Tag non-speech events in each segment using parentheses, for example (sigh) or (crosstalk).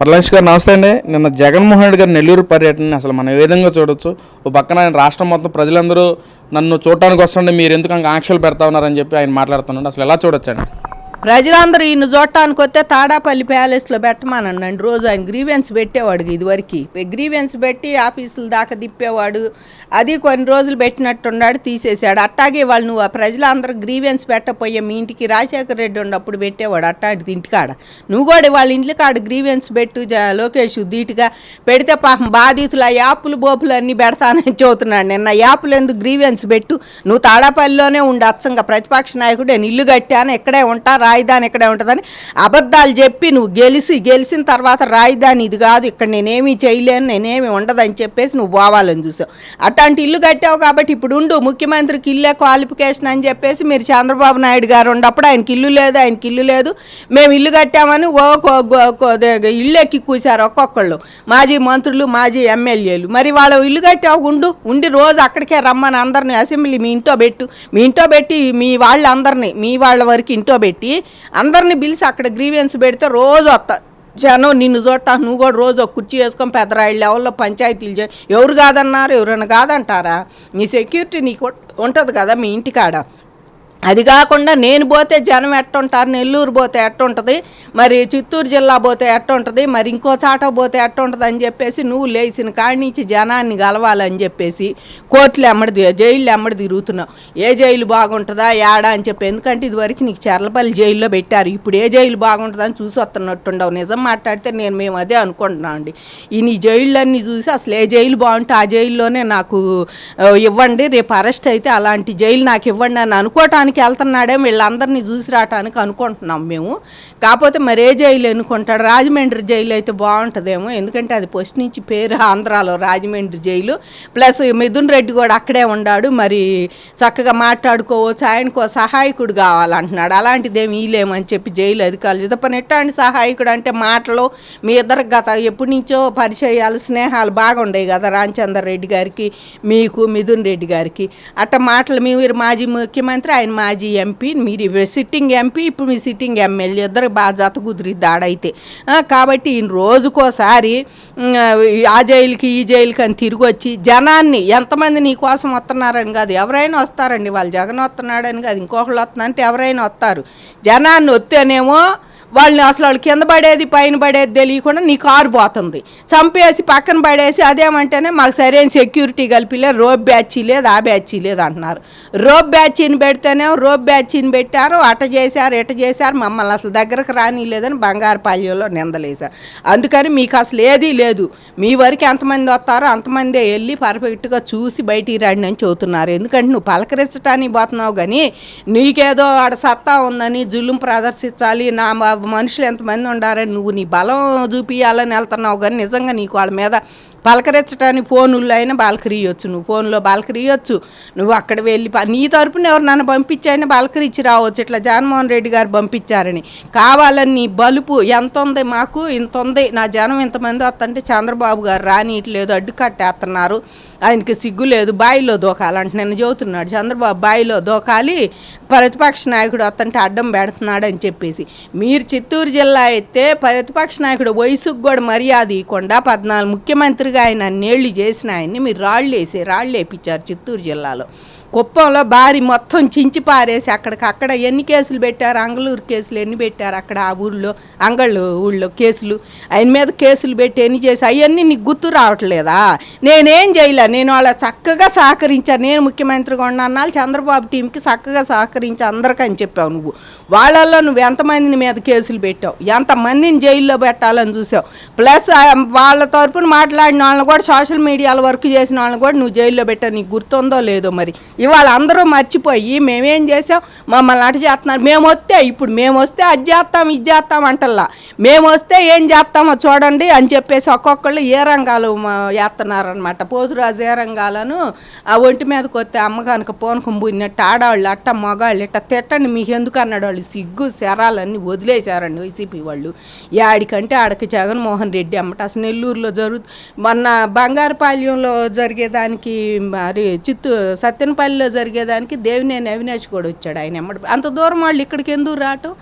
వరలక్ష్మి గారు నమస్తే అండి. నిన్న జగన్మోహన్ రెడ్డి గారి నెల్లూరు పర్యటనని అసలు మనం ఏ విధంగా చూడొచ్చు? ఓ పక్కన ఆయన రాష్ట్రం మొత్తం ప్రజలందరూ నన్ను చూడటానికి వస్తుండే మీరు ఎందుకు ఆంక్షలు పెడతా ఉన్నారని చెప్పి ఆయన మాట్లాడుతున్నాడు. అసలు ఎలా చూడొచ్చండి? ప్రజలందరూ ఈయన చూడటానికి వస్తే తాడాపల్లి ప్యాలెస్లో పెట్టమానండి. రోజు ఆయన గ్రీవెన్స్ పెట్టేవాడు ఇదివరకు గ్రీవెన్స్ పెట్టి ఆఫీసుల దాకా తిప్పేవాడు. అది కొన్ని రోజులు పెట్టినట్టున్నాడు తీసేశాడు. అట్టాగే వాళ్ళు నువ్వు ఆ ప్రజలందరూ గ్రీవెన్స్ పెట్టపోయే మీ ఇంటికి రాజశేఖర రెడ్డి ఉన్నప్పుడు పెట్టేవాడు అట్టాంటిది ఇంటికాడ. నువ్వు కూడా వాళ్ళ ఇంటి కాడ గ్రీవెన్స్ పెట్టు లోకేష్ ధీటుగా పెడితే పాపం బాధితులు ఆ యాపులు బోపులు అన్నీ పెడతానని చెబుతున్నాడు నిన్న. యాపులు ఎందుకు గ్రీవెన్స్ పెట్టు? నువ్వు తాడాపల్లిలోనే ఉండి అచ్చంగా ప్రతిపక్ష నాయకుడు నేను ఇల్లు కట్టాను ఇక్కడే ఉంటారా రాజధాని ఇక్కడే ఉంటుందని అబద్ధాలు చెప్పి నువ్వు గెలిచి గెలిచిన తర్వాత రాజధాని ఇది కాదు ఇక్కడ నేనేమీ చేయలేను నేనేమి ఉండదని చెప్పేసి నువ్వు పోవాలని చూసావు. అట్లాంటి ఇల్లు కట్టావు కాబట్టి ఇప్పుడు ఉండు ముఖ్యమంత్రికి ఇల్లే క్వాలిఫికేషన్ అని చెప్పేసి మీరు చంద్రబాబు నాయుడు గారు ఉన్నప్పుడు ఆయనకి ఇల్లు లేదు ఆయనకి ఇల్లు లేదు. మేము ఇల్లు కట్టామని ఓ ఇల్లు ఎక్కి కూశారు ఒక్కొక్కళ్ళు. మాజీ మంత్రులు మాజీ ఎమ్మెల్యేలు. మరి వాళ్ళు ఇల్లు కట్టావు ఉండు ఉండి రోజు అక్కడికే రమ్మని అందరిని అసెంబ్లీ మీ ఇంట్లో పెట్టు. మీ ఇంట్లో పెట్టి మీ వాళ్ళందరినీ మీ వాళ్ళ వరకు ఇంట్లో పెట్టి అందరిని పిలిచి అక్కడ గ్రీవెన్స్ పెడితే రోజు వస్తా. జనం నిన్ను చూడటా నువ్వు కూడా రోజు ఒక కుర్చీ వేసుకొని పెద్దరాయిల లెవెల్లో పంచాయతీలు చే ఎవరు కాదన్నారు ఎవరైనా కాదంటారా? నీ సెక్యూరిటీ నీకు ఉంటుంది కదా మీ ఇంటికాడ. అది కాకుండా నేను పోతే జనం ఎట్టుంటారు? నెల్లూరు పోతే ఎట్టుంటుంది? మరి చిత్తూరు జిల్లా పోతే ఎట్టుంటుంది? మరి ఇంకో చాట పోతే ఎట్టుంటుంది అని చెప్పేసి నువ్వు లేచిన కాడి నుంచి జనాన్ని కలవాలని చెప్పేసి కోర్టులు ఎమ్మడి జైళ్ళు ఎమ్మడి తిరుగుతున్నావు. ఏ జైలు బాగుంటుందా? ఏడా అని చెప్పి. ఎందుకంటే ఇదివరకు నీకు చెర్లపల్లి జైల్లో పెట్టారు. ఇప్పుడు ఏ జైలు బాగుంటుందని చూసి వస్తున్నట్టుండవు. నిజం మాట్లాడితే నేను మేము అదే అనుకుంటున్నాం అండి. ఈ నీ జైళ్ళన్నీ చూసి అసలు ఏ జైలు బాగుంటే ఆ జైల్లోనే నాకు ఇవ్వండి. రేపు అరెస్ట్ అయితే అలాంటి జైలు నాకు ఇవ్వండి అని అనుకోవటానికి వెళ్తున్నాడే వీళ్ళందరినీ చూసి రావటానికి అనుకుంటున్నాం మేము. కాకపోతే మరి ఏ జైలు ఎన్నుకుంటాడు? రాజమండ్రి జైలు అయితే బాగుంటుందేమో. ఎందుకంటే అది ఫస్ట్ నుంచి పేరు ఆంధ్రాలో రాజమండ్రి జైలు. ప్లస్ మిథున్ రెడ్డి కూడా అక్కడే ఉన్నాడు మరి చక్కగా మాట్లాడుకోవచ్చు. ఆయనకు సహాయకుడు కావాలంటున్నాడు. అలాంటిది ఏమి ఇలేమని చెప్పి జైలు అధికారులు చెప్తాను ఎట్లాంటి సహాయకుడు అంటే మాటలు మీ ఇద్దరు గత ఎప్పటి నుంచో పరిచయాలు స్నేహాలు బాగుండేవి కదా రామచందర్ రెడ్డి గారికి మీకు మిథున్ రెడ్డి గారికి. అట్ట మాటలు మీరు మాజీ ముఖ్యమంత్రి ఆయన మాజీ ఎంపీ మీరు సిట్టింగ్ ఎంపీ ఇప్పుడు మీ సిట్టింగ్ ఎమ్మెల్యే ఇద్దరు బాగా జత కుదిరి దాడైతే. కాబట్టి ఈయన రోజుకోసారి ఆ జైలుకి ఈ జైలుకి అని తిరిగి వచ్చి జనాన్ని ఎంతమంది నీ కోసం వస్తున్నారని కాదు ఎవరైనా వస్తారండి వాళ్ళు జగన్ వస్తున్నాడని కాదు ఇంకొకళ్ళు వస్తున్నారంటే ఎవరైనా వస్తారు. జనాన్ని వస్తేనేమో వాళ్ళని అసలు వాళ్ళు కింద పడేది పైన పడేది తెలియకుండా నీ కారు పోతుంది. చంపేసి పక్కన పడేసి అదేమంటేనే మాకు సరైన సెక్యూరిటీ కలిపిలే రోబ్ బ్యాచీ లేదు ఆ బ్యాచీ లేదు అంటున్నారు. రోబ్ బ్యాచీని పెడితేనే రోబ్ బ్యాచీని పెట్టారు అట చేశారు ఇట చేశారు మమ్మల్ని అసలు దగ్గరకు రానిలేదని బంగారుపాళ్యంలో నిందలేశారు. అందుకని మీకు అసలు ఏదీ లేదు. మీ వరకు ఎంతమంది వస్తారో అంతమందే వెళ్ళి పర్ఫెక్ట్గా చూసి బయటికి రండి అని చెబుతున్నారు. ఎందుకంటే నువ్వు పలకరించడానికి పోతున్నావు కానీ నీకేదో ఆడ సత్తా ఉందని జుల్లుం ప్రదర్శించాలి నా మనుషులు ఎంతమంది ఉండారని నువ్వు నీ బలం చూపించాలని వెళ్తున్నావు. కానీ నిజంగా నీకు వాళ్ళ మీద పలకరించడానికి ఫోనుల్లో అయినా బాలకరియొచ్చు నువ్వు ఫోన్లో బాలకరియొచ్చు నువ్వు అక్కడ వెళ్ళి నీ తరపున ఎవరు నన్ను పంపించైనా బాలకరించి రావచ్చు. ఇట్లా జగన్మోహన్ రెడ్డి గారు పంపించారని. కావాలని నీ బలుపు ఎంత ఉంది మాకు ఇంత ఉంది నా జనం ఇంతమంది వస్తుంటే చంద్రబాబు గారు రానియట్లేదు అడ్డు కట్టేస్తున్నారు ఆయనకి సిగ్గు లేదు బాయిలో దూకాలంటే నేను చెబుతున్నాడు. చంద్రబాబు బాయిలో దూకాలి ప్రతిపక్ష నాయకుడు వస్తుంటే అడ్డం పెడుతున్నాడు అని చెప్పేసి. మీరు చిత్తూరు జిల్లా అయితే ప్రతిపక్ష నాయకుడు వయసుకు కూడా మర్యాద ఇవ్వకుండా పద్నాలుగు ముఖ్యమంత్రి ముఖ్యమంత్రిగా ఆయన నేళ్ళు చేసిన ఆయన్ని మీరు రాళ్ళు వేసి రాళ్ళు వేపించారు చిత్తూరు జిల్లాలో. కుప్పంలో భారీ మొత్తం చించి పారేసి అక్కడికి అక్కడ ఎన్ని కేసులు పెట్టారు? అంగళూరు కేసులు ఎన్ని పెట్టారు? అక్కడ ఆ ఊళ్ళో అంగళ్ళు ఊళ్ళో కేసులు. ఆయన మీద కేసులు పెట్టి ఎన్ని చేసి అవన్నీ నీకు గుర్తు రావట్లేదా? నేనేం చేయలే. నేను వాళ్ళ చక్కగా సహకరించాను నేను ముఖ్యమంత్రిగా ఉన్నాను చంద్రబాబు టీంకి చక్కగా సహకరించి అందరికని చెప్పావు నువ్వు. వాళ్ళల్లో నువ్వు ఎంతమందిని మీద కేసులు పెట్టావు? ఎంతమందిని జైల్లో పెట్టాలని చూసావు? ప్లస్ వాళ్ళ తరపున మాట్లాడిన వాళ్ళని కూడా సోషల్ మీడియాలో వర్క్ చేసిన వాళ్ళని కూడా నువ్వు జైల్లో పెట్టావు. నీకు గుర్తుందో లేదో మరి. ఇవాళ అందరూ మర్చిపోయి మేమేం చేసాం? మమ్మల్ని అటు చేస్తున్నారు. మేము వస్తే ఇప్పుడు మేము వస్తే అది చేస్తాం ఇది చేస్తాం అంటల్లా. మేము వస్తే ఏం చేస్తామో చూడండి అని చెప్పేసి ఒక్కొక్కళ్ళు ఏ రంగాలు వేస్తున్నారనమాట పోతురాజు ఏ రంగాలను ఆ ఒంటి మీదకి వస్తే అమ్మ కనుక ఆడవాళ్ళు అట్ట మగాళ్ళు ఇట్ట తిట్టండి మీకు ఎందుకు అన్నాడు వాళ్ళు. సిగ్గు శరాలన్నీ వదిలేశారండి వైసీపీ వాళ్ళు. యాడికంటే ఆడకి జగన్మోహన్ రెడ్డి అమ్మట. అసలు నెల్లూరులో జరుగు మొన్న బంగారుపాళ్యంలో జరిగేదానికి మరి చిత్తూ సత్యనపల్లిలో జరిగేదానికి దేవినేని అవినాష్ కూడా వచ్చాడు. ఆయన ఎమ్మడి అంత దూరం వాళ్ళు ఇక్కడికి ఎందుకు రావటం?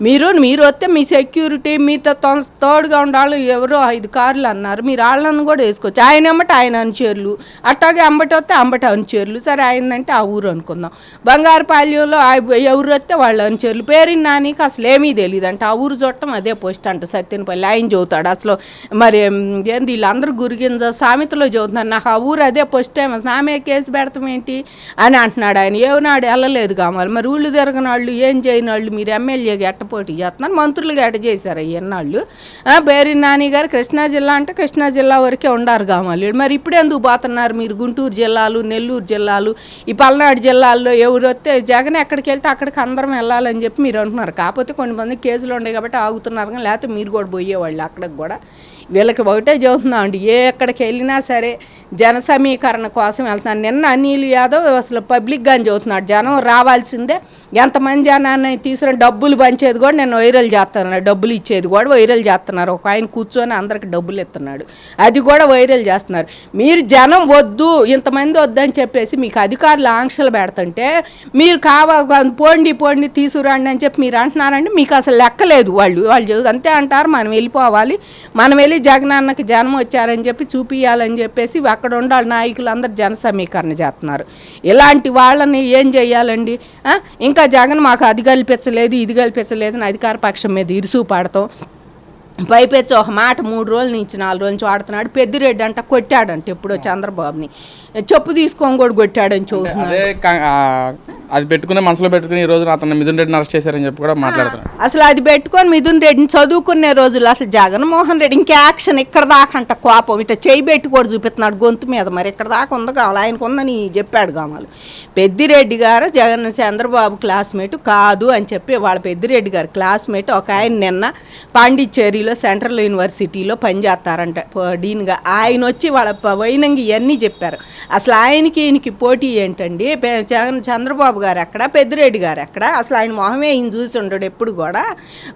మీరు మీరు వస్తే మీ సెక్యూరిటీ మీతో తో- తోడుగా ఉండాలి ఎవరో ఐదు కార్లు అన్నారు. మీరు వాళ్ళని కూడా వేసుకోవచ్చు. ఆయన ఎమ్మట ఆయన అనుచరులు. అట్టాగే అంబటి వస్తే అంబట అనుచరులు. సరే ఆయనంటే ఆ ఊరు అనుకుందాం. బంగారుపాల్యంలో ఆ- ఎవరు వస్తే వాళ్ళ అనుచరులు. పేరు నానికి అసలు ఏమీ తెలియదు అంటే ఆ ఊరు చూడటం అదే పోస్ట్ అంట సత్యనపల్లి. ఆయన చదువుతాడు. అసలు మరి ఏంది వీళ్ళందరూ గురిగింజ సామెతలో చదువుతున్నారు. నాకు ఆ ఊరు అదే పోస్ట్ టైం. నామే కేసు పెడతాం ఏంటి? అని అంటున్నాడు ఆయన. ఏనాడు వెళ్ళలేదు కావాలి మరి. ఊళ్ళు తిరగని వాళ్ళు ఏం చేయని వాళ్ళు మీరు ఎమ్మెల్యేగా ఎట్ట పోటీ చేస్తున్నారు. మంత్రులుగా ఎట్ట చేశారు ఇన్నాళ్ళు. పేరు నాని గారు కృష్ణా జిల్లా అంటే కృష్ణా జిల్లా వరకే ఉండారు కావాలి మరి. ఇప్పుడు ఎందుకు పోతున్నారు మీరు? గుంటూరు జిల్లాలు నెల్లూరు జిల్లాలు ఈ పల్నాడు జిల్లాల్లో ఎవరు వస్తే జగన్ ఎక్కడికి వెళ్తే అక్కడికి అందరం వెళ్ళాలని చెప్పి మీరు అంటున్నారు. కాకపోతే కొన్ని మంది కేసులు ఉన్నాయి కాబట్టి ఆగుతున్నారు కానీ లేకపోతే మీరు కూడా పోయేవాళ్ళు అక్కడికి కూడా. వీళ్ళకి ఒకటే చెబుతున్నాం అండి. ఏ ఎక్కడికి వెళ్ళినా సరే జన సమీకరణ కోసం వెళ్తున్నాను నిన్న అనిల్ యాదవ్ అసలు పబ్లిక్గా అని చెబుతున్నాడు జనం రావాల్సిందే. ఎంతమంది జనాన్ని తీసుకుని డబ్బులు పంచేది కూడా నేను వైరల్ చేస్తున్నాను డబ్బులు ఇచ్చేది కూడా వైరల్ చేస్తున్నారు. ఒక ఆయన కూర్చొని అందరికి డబ్బులు ఇస్తున్నాడు. అది కూడా వైరల్ చేస్తున్నారు. మీరు జనం వద్దు ఇంతమంది వద్దని చెప్పేసి మీకు అధికారులు ఆంక్షలు పెడుతుంటే మీరు కావా పోండి పోండి తీసుకురండి అని చెప్పి మీరు అంటున్నారంటే మీకు అసలు లెక్కలేదు వాళ్ళు వాళ్ళు అంతే అంటారు. మనం వెళ్ళిపోవాలి. మనం వెళ్ళి జగనన్నకి జనం వచ్చారని చెప్పి చూపియాలని చెప్పేసి అక్కడ ఉండాలి నాయకులు అందరు జన సమీకరణ చేస్తున్నారు. ఇలాంటి వాళ్ళని ఏం చేయాలండి? ఇంకా జగన్ మాకు అది కల్పించలేదు ఇది కల్పించలేదు అని అధికార పక్షం మీద ఇరుసు పాడతాం. పైపెచ్చి ఒక మాట మూడు రోజుల నుంచి నాలుగు రోజుల నుంచి వాడుతున్నాడు. పెద్దిరెడ్డి అంట కొట్టాడంట ఎప్పుడో చంద్రబాబుని. చెప్పు తీసుకొని కూడా కొట్టాడని చూస్తున్నాడు. అదే పెట్టుకునే మనసులో పెట్టుకుని ఈ రోజు అతను మిథున్ రెడ్డిని అరెస్ట్ చేశారని చెప్పి కూడా మాట్లాడుతున్నాడు అసలు అది పెట్టుకొని మిథున్ రెడ్డిని చదువుకునే రోజులు అసలు జగన్మోహన్ రెడ్డి ఇంకా యాక్షన్ ఇక్కడ దాకా అంట కోపం. ఇట్లా చేయి పెట్టి కూడా చూపిస్తున్నాడు గొంతు మీద. మరి ఇక్కడ దాకా ఉంది కావాలి. ఆయనకు ఉందని చెప్పాడు కావాలి. పెద్దిరెడ్డి గారు జగన్ చంద్రబాబు క్లాస్మేట్ కాదు అని చెప్పి వాళ్ళ పెద్దిరెడ్డి గారు క్లాస్మేట్ ఒక ఆయన నిన్న పాండిచ్చేరిలో సెంట్రల్ యూనివర్సిటీలో పనిచేస్తారంట డీన్గా. ఆయన వచ్చి వాళ్ళ ప- వైనంగి ఇవన్నీ చెప్పారు. అసలు ఆయనకి ఈయనకి పోటీ ఏంటండి? చంద్రబాబు గారు ఎక్కడ? పెద్దిరెడ్డి గారు ఎక్కడ? అసలు ఆయన మొహమే ఈయన చూసి ఉండడు ఎప్పుడు కూడా.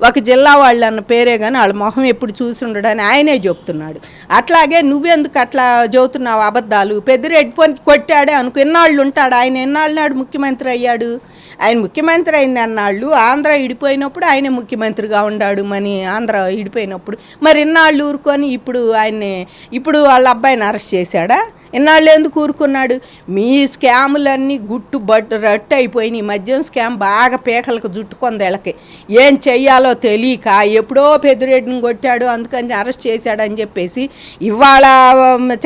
ఒక జిల్లా వాళ్ళు అన్న పేరే కానీ వాళ్ళ మొహం ఎప్పుడు చూసి ఉండడు అని ఆయనే చెప్తున్నాడు. అట్లాగే నువ్వెందుకు అట్లా చదువుతున్నావు అబద్ధాలు? పెద్దిరెడ్డి పోని కొట్టాడే అనుకు ఎన్నాళ్ళు ఉంటాడు. ఆయన ఎన్నాళ్ళు నాడు ముఖ్యమంత్రి అయ్యాడు. ఆయన ముఖ్యమంత్రి అయింది అన్నాళ్ళు. ఆంధ్ర ఇడిపోయినప్పుడు ఆయనే ముఖ్యమంత్రిగా ఉన్నాడు మని ఆంధ్ర ఇడిపోయినప్పుడు మరి ఇన్నాళ్ళు ఊరుకొని ఇప్పుడు ఆయన్ని ఇప్పుడు వాళ్ళ అబ్బాయిని అరెస్ట్ చేశాడా? ఇన్నాళ్ళు ఎందుకు ఊరుకున్నాడు? మీ స్కాములన్నీ గుట్టు బట్ రట్టు అయిపోయినాయి. ఈ మద్యం స్కామ్ బాగా పేకలకు జుట్టుకుంది ఏం చెయ్యాలో తెలియక ఎప్పుడో పెద్దిరెడ్డిని కొట్టాడు అందుకని అరెస్ట్ చేశాడని చెప్పేసి ఇవాళ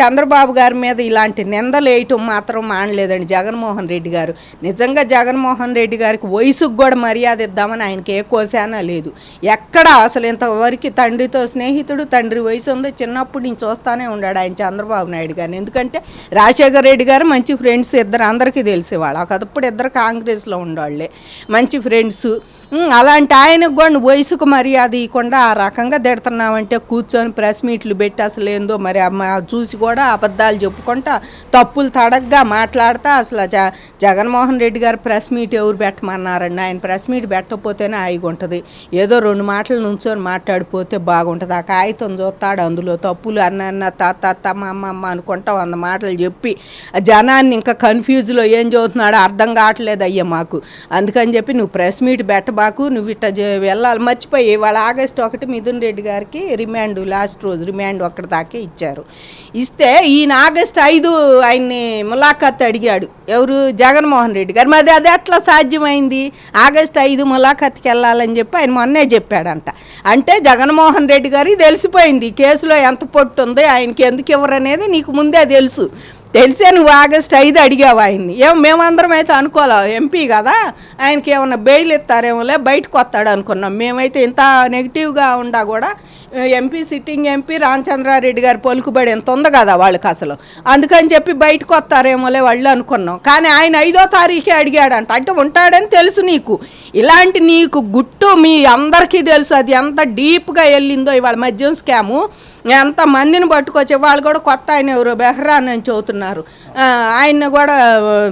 చంద్రబాబు గారి మీద ఇలాంటి నిందలు వేయటం మాత్రం మానలేదండి జగన్మోహన్ రెడ్డి గారు. నిజంగా జగన్మోహన్ రెడ్డి గారికి వయసుకు కూడా మర్యాద ఇద్దామని ఆయనకి ఏ కోశానా లేదు. ఎక్కడ అసలు ఇంతవరకు తండ్రితో స్నేహితుడు తండ్రి వయసు ఉందో. చిన్నప్పుడు నుంచి చూస్తానే ఉన్నాడు ఆయన చంద్రబాబు నాయుడు గారిని. ఎందుకంటే రాజశేఖర రెడ్డి గారు మంచి ఫ్రెండ్స్ ఇద్దరు అందరికీ తెలిసేవాళ్ళు. ఒకప్పుడు ఇద్దరు కాంగ్రెస్లో ఉండేవాళ్ళే. మంచి ఫ్రెండ్స్. అలాంటి ఆయనకు కూడా నువ్వు వయసుకు మర్యాద ఇవ్వకుండా ఆ రకంగా తిడుతున్నావంటే కూర్చొని ప్రెస్ మీట్లు పెట్టి అసలు ఏందో మరి అమ్మ చూసి కూడా అబద్ధాలు చెప్పుకుంటా తప్పులు తడగ్గా మాట్లాడతా అసలు జ జగన్మోహన్ రెడ్డి గారు ప్రెస్ మీట్ ఎవరు పెట్టమన్నారండి? ఆయన ప్రెస్ మీట్ పెట్టకపోతేనే ఆయిగా ఉంటుంది. ఏదో రెండు మాటలు నుంచొని మాట్లాడిపోతే బాగుంటుంది. ఆ కాగితం చూస్తాడు అందులో తప్పులు అన్న అన్న తాత తా తా మా అమ్మ అనుకుంటా వంద మాటలు చెప్పి జనాన్ని ఇంకా కన్ఫ్యూజ్లో ఏం చదువుతున్నాడో అర్థం కావట్లేదు అయ్యా మాకు. అందుకని చెప్పి నువ్వు ప్రెస్ మీట్ పెట్టబాకు నువ్వు ఇట్ట వెళ్ళాలి మర్చిపోయి వాళ్ళ ఆగస్టు ఒకటి మిథున్ రెడ్డి గారికి రిమాండ్ లాస్ట్ రోజు రిమాండ్ ఒక్కడి దాకే ఇచ్చారు. ఇస్తే ఈయన ఆగస్టు ఐదు ఆయన్ని ములాఖాత్ అడిగాడు. ఎవరు? జగన్మోహన్ రెడ్డి గారు. మరి అది ఎట్లా సాధ్యమైంది? ఆగస్టు ఐదు ములాఖాత్కి వెళ్ళాలని చెప్పి ఆయన మొన్నే చెప్పాడంట. అంటే జగన్మోహన్ రెడ్డి గారికి తెలిసిపోయింది. కేసులో ఎంత పొట్టు ఉంది ఆయనకి ఎందుకు ఇవ్వరనేది నీకు ముందే తెలుసు. తెలిసే నువ్వు ఆగస్ట్ ఐదు అడిగావు ఆయన్ని. ఏం మేమందరం అయితే అనుకోలే ఎంపీ కదా ఆయనకి ఏమన్నా బెయిల్ ఇస్తారేమోలే బయటకు వస్తాడు అనుకున్నాం. మేమైతే ఇంత నెగిటివ్గా ఉండా కూడా ఎంపీ సిట్టింగ్ ఎంపీ రామచంద్రారెడ్డి గారి పలుకుబడి ఎంత ఉంది కదా వాళ్ళకి అసలు. అందుకని చెప్పి బయటకు వస్తారేమోలే వాళ్ళు అనుకున్నాం. కానీ ఆయన ఐదో తారీఖే అడిగాడంట. అంటే ఉంటాడని తెలుసు నీకు. ఇలాంటి నీకు గుట్టు మీ అందరికీ తెలుసు. అది ఎంత డీప్గా వెళ్ళిందో ఇవాళ మద్యం స్కాము. ఎంత మందిని పట్టుకొచ్చి వాళ్ళు కూడా కొత్త ఆయన ఎవరు బెహ్రాన్ అని చదువుతున్నారు. ఆయన్ని కూడా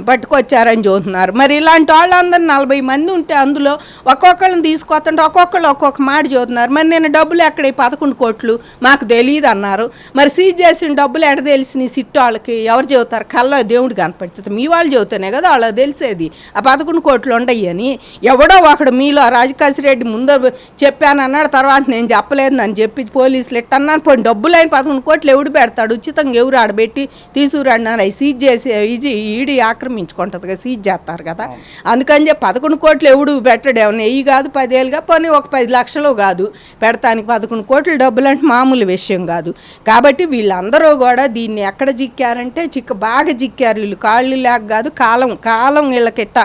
పట్టుకొచ్చారని చదువుతున్నారు. మరి ఇలాంటి వాళ్ళందరూ నలభై మంది ఉంటే అందులో ఒక్కొక్కళ్ళని తీసుకొస్తుంటే ఒక్కొక్కళ్ళు ఒక్కొక్క మాట చదువుతున్నారు. మరి నేను డబ్బులు ఎక్కడ పదకొండు కోట్లు మాకు తెలియదు అన్నారు. మరి సీజ్ చేసిన డబ్బులు ఎక్కడ తెలిసిన సిట్టు వాళ్ళకి ఎవరు చెబుతారు కళ్ళ దేవుడు కనపడుతుంది. మీ వాళ్ళు చదువుతూనే కదా వాళ్ళకి తెలిసేది. ఆ పదకొండు కోట్లు ఉండయి అని ఎవడో ఒకడు మీలో రాజకాశిరెడ్డి ముందు చెప్పాను అన్నాడు తర్వాత నేను చెప్పలేదు అని చెప్పి పోలీసులు ఇట్టన్నాను పోయి డబ్బులు అయిన పదకొండు కోట్లు ఎవడు పెడతాడు? ఉచితంగా ఎవరు ఆడబెట్టి తీసుకురన్నారు అవి సీజ్ చేసి ఈజీ ఈడీ ఆక్రమించుకుంటుంది కదా సీజ్ చేస్తారు కదా. అందుకని చెప్పి పదకొండు కోట్లు ఎవడు పెట్టడు ఏమన్నా? వెయ్యి కాదు పదేళ్ళుగా పోనీ ఒక పది లక్షలు కాదు. పెడతానికి పదకొండు కోట్ల డబ్బులు అంటే మామూలు విషయం కాదు. కాబట్టి వీళ్ళందరూ కూడా దీన్ని ఎక్కడ జిక్కారంటే చిక్క బాగా జిక్కారు వీళ్ళు. కాళ్ళు లేక కాదు కాలం కాలం వీళ్ళకిట్ట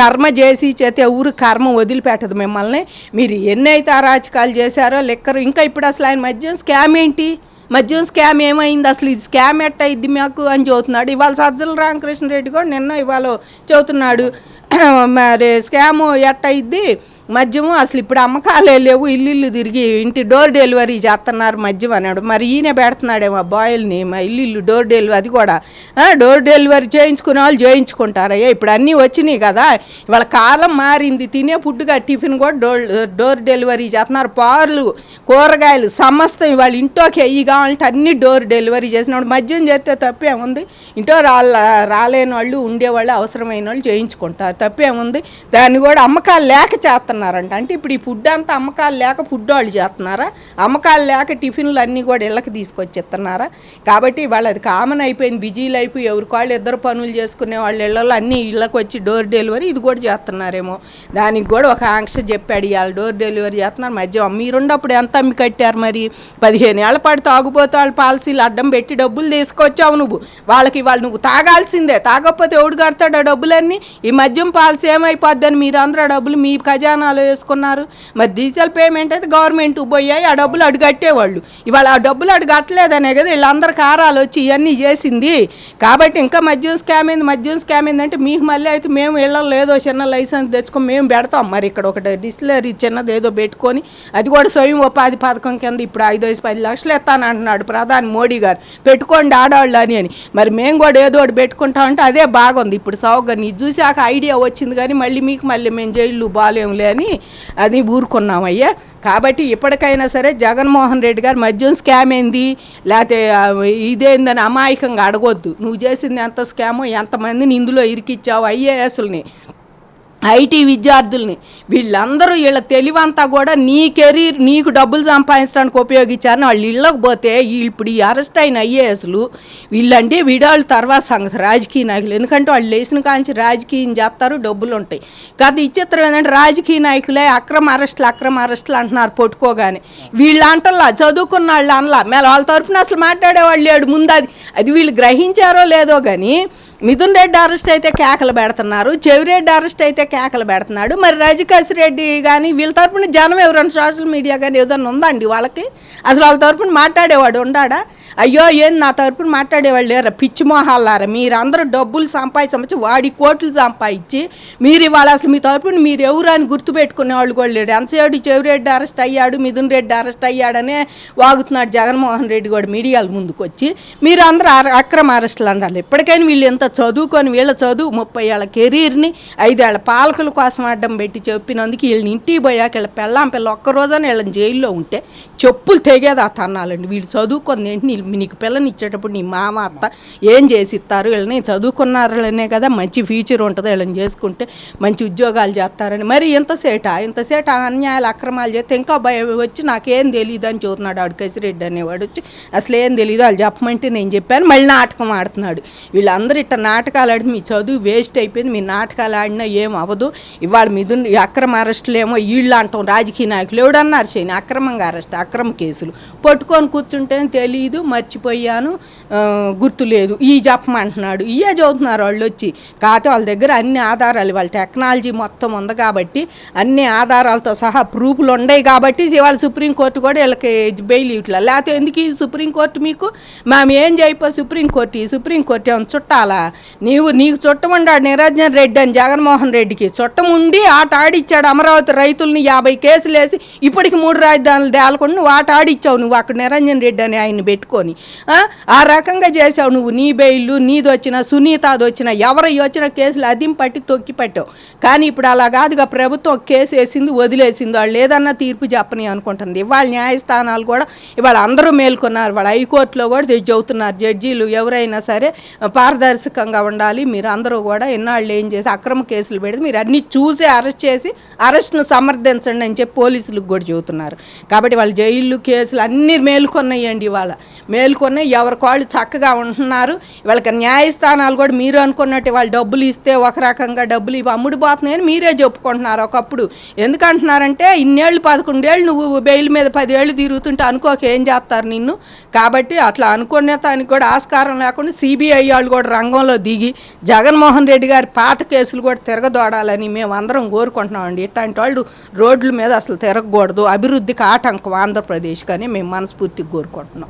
కర్మ చేసి చేతే ఊరు కర్మ వదిలిపెట్టదు మిమ్మల్ని. మీరు ఎన్నైతే అరాచకాలు చేశారో లెక్కరు ఇంకా ఇప్పుడు అసలు ఆయన మద్యం స్కామ్ ఏంటి? మద్యం స్కామ్ ఏమైంది? అసలు ఇది స్కామ్ ఎట్ట ఇది మాకు అని చదువుతున్నాడు. ఇవాళ సజ్జల రామకృష్ణారెడ్డి కూడా నిన్న ఇవాళ చదువుతున్నాడు. (clears throat) మరి స్కాము ఎట్ట అయింది మద్యము అసలు ఇప్పుడు అమ్మకాలే లేవు ఇల్లు ఇల్లు తిరిగి ఇంటి డోర్ డెలివరీ చేస్తున్నారు మద్యం అన్నాడు. మరి ఈయన పెడుతున్నాడేమో బాయిల్ని మా ఇల్లు ఇల్లు డోర్ డెలివరీ అది కూడా. డోర్ డెలివరీ చేయించుకునే వాళ్ళు చేయించుకుంటారయ్యా ఇప్పుడు అన్నీ వచ్చినాయి కదా. ఇవాళ కాలం మారింది తినే ఫుడ్గా టిఫిన్ కూడా డోర్ డోర్ డెలివరీ చేస్తున్నారు పార్లు కూరగాయలు సమస్తం ఇవాళ ఇంట్లోకి అయ్యి కావాలంటే అన్ని డోర్ డెలివరీ చేసినప్పుడు మద్యం చేస్తే తప్పేముంది ఇంట్లో రాళ్ళ రాలేని వాళ్ళు ఉండేవాళ్ళు అవసరమైన వాళ్ళు చేయించుకుంటారు. తప్పేముంది? దాన్ని కూడా అమ్మకాలు లేక చేస్తున్నారంట. అంటే ఇప్పుడు ఈ ఫుడ్ అంతా అమ్మకాలు లేక ఫుడ్ వాళ్ళు చేస్తున్నారా? అమ్మకాలు లేక టిఫిన్లు అన్నీ కూడా ఇళ్ళకి తీసుకొచ్చి ఇస్తున్నారా కాబట్టి వాళ్ళు అది కామన్ అయిపోయింది. బిజీ లైఫ్ ఎవరికి వాళ్ళు ఇద్దరు పనులు చేసుకునే వాళ్ళ ఇళ్ళలో అన్నీ ఇళ్ళకి వచ్చి డోర్ డెలివరీ ఇది కూడా చేస్తున్నారేమో. దానికి కూడా ఒక ఆంక్ష చెప్పాడు. ఇవాళ డోర్ డెలివరీ చేస్తున్నారు. మధ్య మీరుండప్పుడు ఎంత అమ్మి కట్టారు మరి? పదిహేను ఏళ్ళ పాటు తాగుపోతే వాళ్ళ పాలసీలు అడ్డం పెట్టి డబ్బులు తీసుకొచ్చావు నువ్వు. వాళ్ళకి వాళ్ళు నువ్వు తాగాల్సిందే. తాగకపోతే ఎవడు కడతాడు ఆ డబ్బులన్నీ? ఈ మద్యం పాలసీ ఏమైపోద్దని మీరు అందరూ ఆ డబ్బులు మీ ఖజానాలో వేసుకున్నారు. మరి డిజిటల్ పేమెంట్ అయితే గవర్నమెంట్ పోయాయి ఆ డబ్బులు అడుగట్టేవాళ్ళు ఇవాళ ఆ డబ్బులు అడుగట్టలేదనే కదా వీళ్ళందరూ కారాలు వచ్చి ఇవన్నీ చేసింది. కాబట్టి ఇంకా మద్యం స్కామ్ అయింది మద్యం స్కామ్ అయింది మీకు మళ్ళీ అయితే మేము ఇళ్ళలో ఏదో చిన్న లైసెన్స్ తెచ్చుకొని మేము పెడతాం. మరి ఇక్కడ ఒకటి డిస్టిలరీ చిన్నది ఏదో పెట్టుకొని అది కూడా స్వయం ఉపాధి పథకం కింద ఇప్పుడు ఐదు వయసు పది లక్షలు ఎత్తానంటున్నాడు ప్రధాని మోడీ గారు. పెట్టుకోండి ఆడవాళ్ళు అని. అని మరి మేము కూడా ఏదో ఒకటి పెట్టుకుంటామంటే అదే బాగుంది. ఇప్పుడు సౌగా నీ చూసాక ఐడియా వచ్చింది కానీ మళ్ళీ మీకు మళ్ళీ మేము జైళ్ళు బాలేములే అని అది ఊరుకున్నాం అయ్యా కాబట్టి ఇప్పటికైనా సరే జగన్మోహన్ రెడ్డి గారు మద్యం స్కామ్ ఏంది? లేకపోతే ఇదేందని అమాయకంగా అడగొద్దు. నువ్వు చేసింది ఎంత స్కామో ఎంతమందిని ఇందులో ఇరికిచ్చావు ఐఏఎస్ని ఐటీ విద్యార్థుల్ని వీళ్ళందరూ వీళ్ళ తెలివంతా కూడా నీ కెరీర్ నీకు డబ్బులు సంపాదించడానికి ఉపయోగించారని వాళ్ళు ఇళ్ళకపోతే వీళ్ళు ఇప్పుడు ఈ అరెస్ట్ అయిన ఐఏఎస్లు వీళ్ళంటే విడాళ్ళు తర్వాత సంగతి రాజకీయ నాయకులు. ఎందుకంటే వాళ్ళు లేచిన కాంచి రాజకీయం చేస్తారు డబ్బులు ఉంటాయి. కాదు విచిత్రం ఏంటంటే రాజకీయ నాయకులే అక్రమ అరెస్టులు అక్రమ అరెస్టులు అంటున్నారు పట్టుకోగానే. వీళ్ళు అంటల్లా చదువుకున్న వాళ్ళు అనలా మేల వాళ్ళ తరఫున అసలు మాట్లాడేవాళ్ళు లేడు. ముందు అది అది వీళ్ళు గ్రహించారో లేదో కానీ మిథున్ రెడ్డి అరెస్ట్ అయితే కేకలు పెడుతున్నారు చెవిరెడ్డి అరెస్ట్ అయితే కేకలు పెడుతున్నాడు. మరి రజకాశి రెడ్డి కానీ వీళ్ళ తరపున జనం ఎవరైనా సోషల్ మీడియా కానీ ఏదైనా ఉందండి వాళ్ళకి? అసలు వాళ్ళ తరపున మాట్లాడేవాడు ఉండాడా? అయ్యో ఏం నా తరపున మాట్లాడేవాళ్ళు లేరా? పిచ్చి మొహాలారా మీరందరూ డబ్బులు సంపాదించవచ్చు వాడి కోట్లు సంపాదించి మీరు ఇవాళ అసలు మీ తరపున మీరు ఎవరు అని గుర్తుపెట్టుకునే వాళ్ళు కూడా లేడు ఎంతసేపు చెవిరెడ్డి అరెస్ట్ అయ్యాడు మిథున్ రెడ్డి అరెస్ట్ అయ్యాడనే వాగుతున్నాడు జగన్మోహన్ రెడ్డి కూడా మీడియాల ముందుకు వచ్చి మీరు అందరూ అర- అక్రమ అరెస్టులు అన్నారు ఇప్పటికైనా వీళ్ళు ఎంత చదువుకొని వీళ్ళ చదువు ముప్పై ఏళ్ళ కెరీర్ని ఐదేళ్ళ పాలకుల కోసం అడ్డం పెట్టి చెప్పినందుకు వీళ్ళని ఇంటికి పోయాక వీళ్ళ పెళ్ళాం పిల్ల ఒక్క రోజున వీళ్ళని జైల్లో ఉంటే చెప్పులు తెగేది ఆ తన్నాలండి. వీళ్ళు చదువుకొని ఏంటి? నీకు పిల్లని ఇచ్చేటప్పుడు నీ మామ అత్త ఏం చేసి ఇస్తారు వీళ్ళని చదువుకున్నారనే కదా మంచి ఫ్యూచర్ ఉంటుంది వీళ్ళని చేసుకుంటే మంచి ఉద్యోగాలు చేస్తారని. మరి ఇంతసేట ఇంతసేట అన్యాయాలు అక్రమాలు చేస్తే ఇంకా భయం వచ్చి నాకేం తెలియదు అని చూస్తున్నాడు ఆడు కసిరెడ్డి అనేవాడు వచ్చి అసలు ఏం తెలియదు వాళ్ళు చెప్పమంటే నేను చెప్పాను మళ్ళీ నాటకం ఆడుతున్నాడు. వీళ్ళందరూ ఇట్ట నాటకాలు ఆడి మీ చదువు వేస్ట్ అయిపోయింది మీ నాటకాలు ఆడినా ఏం అవ్వదు. ఇవాళ మీద అక్రమ అరెస్టులు ఏమో వీళ్ళు అంటాం రాజకీయ నాయకులు. ఎవడన్నారు చేయని? అక్రమంగా అరెస్ట్ అక్రమ కేసులు. పట్టుకొని కూర్చుంటేనే తెలియదు మర్చిపోయాను గుర్తులేదు. ఈ చెప్పమంటున్నాడు ఇయే చదువుతున్నారు వాళ్ళు వచ్చి. కాకపోతే వాళ్ళ దగ్గర అన్ని ఆధారాలు వాళ్ళ టెక్నాలజీ మొత్తం ఉంది కాబట్టి అన్ని ఆధారాలతో సహా ప్రూఫ్లు ఉన్నాయి కాబట్టి ఇవాళ సుప్రీంకోర్టు కూడా వీళ్ళకి బెయిల్ ఇట్లా లేకపోతే ఎందుకు ఈ సుప్రీంకోర్టు మీకు? మేము ఏం చేయపో సుప్రీంకోర్టు ఈ సుప్రీంకోర్టు ఏమైనా చుట్టాలా? నీవు నీకు చుట్టం ఉండాడు నిరంజన్ రెడ్డి అని జగన్మోహన్ రెడ్డికి. చుట్టం ఉండి ఆట ఆడిచ్చాడు అమరావతి రైతుల్ని యాభై కేసులు వేసి ఇప్పటికి మూడు రాజధానులు తేలకుండా నువ్వు ఆట ఆడిచ్చావు నువ్వు అక్కడ నిరంజన్ రెడ్డి అని ఆయన్ని పెట్టుకొని. ఆ? రకంగా చేసావు నువ్వు. నీ బెయిల్ నీదొచ్చిన సునీతాది వచ్చిన ఎవరు వచ్చిన కేసులు అదిం పట్టి తొక్కి పట్టావు. కానీ ఇప్పుడు అలా కాదుగా ప్రభుత్వం కేసు వేసింది వదిలేసింది. వాళ్ళు ఏదన్నా తీర్పు చెప్పని అనుకుంటుంది. ఇవాళ న్యాయస్థానాలు కూడా ఇవాళ అందరూ మేల్కొన్నారు. వాళ్ళ హైకోర్టులో కూడా తె- చెబుతున్నారు. జడ్జీలు ఎవరైనా సరే పారదర్శక పారదర్శకంగా ఉండాలి. మీరు అందరూ కూడా ఎన్నాళ్ళు ఏం చేసి అక్రమ కేసులు పెడితే మీరు అన్ని చూసి అరెస్ట్ చేసి అరెస్ట్ను సమర్థించండి అని చెప్పి పోలీసులకు కూడా చెబుతున్నారు. కాబట్టి వాళ్ళ జైళ్ళు కేసులు అన్నీ మేలుకొన్నాయండి ఇవాళ. మేలుకొని ఎవరికి వాళ్ళు చక్కగా ఉంటున్నారు. వాళ్ళకి న్యాయస్థానాలు కూడా మీరు అనుకున్నట్టు వాళ్ళు డబ్బులు ఇస్తే ఒక రకంగా డబ్బులు ఇవి అమ్ముడుపోతున్నాయని మీరే చెప్పుకుంటున్నారు ఒకప్పుడు. ఎందుకంటున్నారంటే ఇన్నేళ్ళు పదకొండేళ్ళు నువ్వు బెయిల్ మీద పదేళ్ళు తిరుగుతుంటే అనుకోక ఏం చేస్తారు నిన్ను. కాబట్టి అట్లా అనుకునే దానికి కూడా ఆస్కారం లేకుండా సిబిఐ వాళ్ళు కూడా రంగంలో రంగంలో దిగి జగన్మోహన్ రెడ్డి గారి పాత కేసులు కూడా తిరగదోడాలని మేము అందరం కోరుకుంటున్నామండి. ఇట్లాంటి వాళ్ళు రోడ్ల మీద అసలు తిరగకూడదు. అభివృద్ధికి ఆటంకం ఆంధ్రప్రదేశ్ కానీ మేము మనస్ఫూర్తిగా కోరుకుంటున్నాం.